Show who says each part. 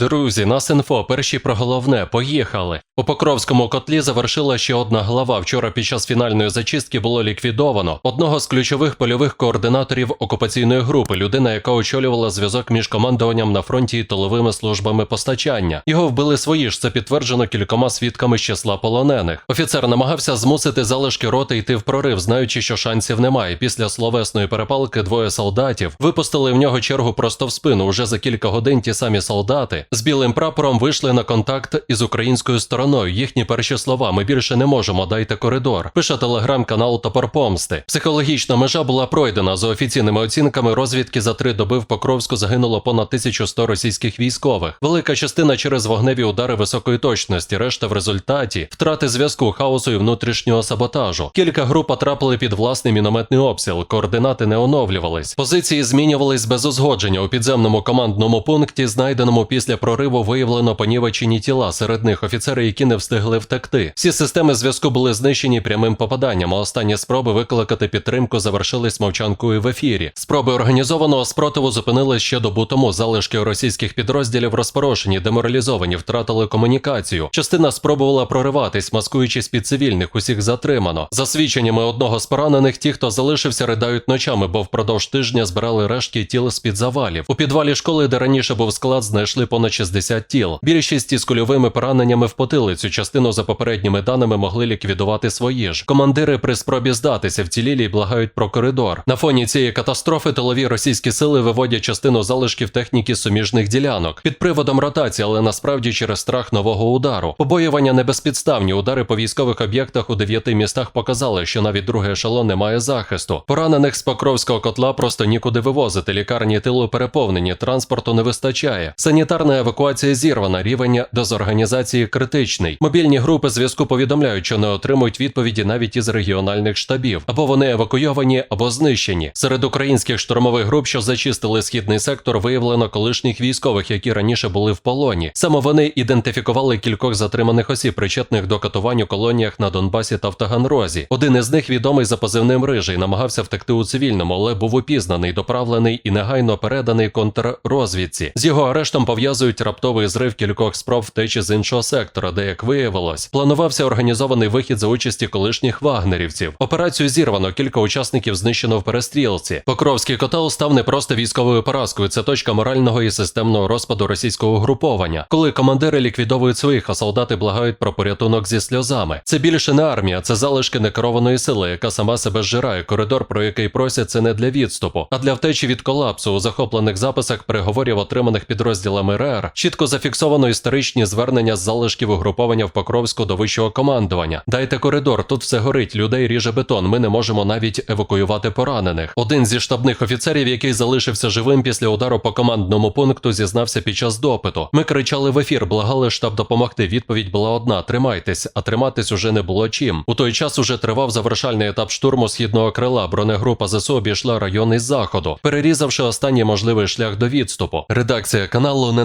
Speaker 1: Друзі, нас інфо, перші про головне, поїхали. У Покровському котлі завершила ще одна глава. Вчора під час фінальної зачистки було ліквідовано одного з ключових польових координаторів окупаційної групи, людина, яка очолювала зв'язок між командуванням на фронті і тиловими службами постачання. Його вбили свої ж, це підтверджено кількома свідками з числа полонених. Офіцер намагався змусити залишки роти йти в прорив, знаючи, що шансів немає. Після словесної перепалки двоє солдатів випустили в нього чергу просто в спину. Уже за кілька годин ті самі солдати з білим прапором вийшли на контакт із українською стороною. Їхні перші слова: ми більше не можемо, дайте коридор. Пише телеграм-канал Топор Помсти. Психологічна межа була пройдена. За офіційними оцінками розвідки за три доби в Покровську загинуло понад 1100 російських військових. Велика частина через вогневі удари високої точності, решта в результаті втрати зв'язку, хаосу і внутрішнього саботажу. Кілька груп потрапили під власний мінометний обстріл. Координати не оновлювались. Позиції змінювались без узгодження. У підземному командному пункті, знайденому після прориву, виявлено понівечені тіла. Серед них офіцери, які не встигли втекти. Всі системи зв'язку були знищені прямим попаданням. А останні спроби викликати підтримку завершились мовчанкою в ефірі. Спроби організованого спротиву зупинились ще добу тому. Залишки російських підрозділів розпорошені, деморалізовані, втратили комунікацію. Частина спробувала прориватись, маскуючись під цивільних, усіх затримано. За свідченнями одного з поранених, ті, хто залишився, ридають ночами, бо впродовж тижня збирали рештки тіл з-під завалів. У підвалі школи, де раніше був склад, знайшли понад 60 тіл. Більшість із кульовими пораненнями в потилицю. Частину за попередніми даними могли ліквідувати свої ж. Командири при спробі здатися вцілілі й благають про коридор. На фоні цієї катастрофи тилові російські сили виводять частину залишків техніки суміжних ділянок під приводом ротації, але насправді через страх нового удару. Побоювання небезпідставні. Удари по військових об'єктах у дев'яти містах показали, що навіть другий ешелон не має захисту. Поранених з Покровського котла просто нікуди вивозити. Лікарні тилу переповнені, транспорту не вистачає. Санітарна евакуація зірвана, рівень дезорганізації критичний. Мобільні групи зв'язку повідомляють, що не отримують відповіді навіть із регіональних штабів. Або вони евакуйовані, або знищені. Серед українських штурмових груп, що зачистили східний сектор, виявлено колишніх військових, які раніше були в полоні. Саме вони ідентифікували кількох затриманих осіб, причетних до катувань у колоніях на Донбасі та в Таганрозі. Один із них відомий за позивним рижий, намагався втекти у цивільному, але був упізнаний, доправлений і негайно переданий контррозвідці. З його арештом пов'язують раптовий зрив кількох спроб втечі з іншого сектора, де, як виявилось, планувався організований вихід за участі колишніх вагнерівців. Операцію зірвано, кілька учасників знищено в перестрілці. Покровський котел став не просто військовою поразкою, це точка морального і системного розпаду російського угруповання. Коли командири ліквідовують своїх, а солдати благають про порятунок зі сльозами. Це більше не армія, це залишки некерованої сили, яка сама себе зжирає. Коридор, про який просять, це не для відступу, а для втечі від колапсу. У захоплених записах переговорів, отриманих підрозділами РР, чітко зафіксовано історичні звернення з залишків угруповання в Покровську до вищого командування. Дайте коридор, тут все горить, людей ріже бетон. Ми не можемо навіть евакуювати поранених. Один зі штабних офіцерів, який залишився живим після удару по командному пункту, зізнався під час допиту. Ми кричали в ефір, благали штаб допомогти. Відповідь була одна: тримайтесь, а триматись уже не було чим. У той час уже тривав завершальний етап штурму східного крила. Бронегрупа ЗСУ обійшла район із заходу, перерізавши останній можливий шлях до відступу. Редакція каналу не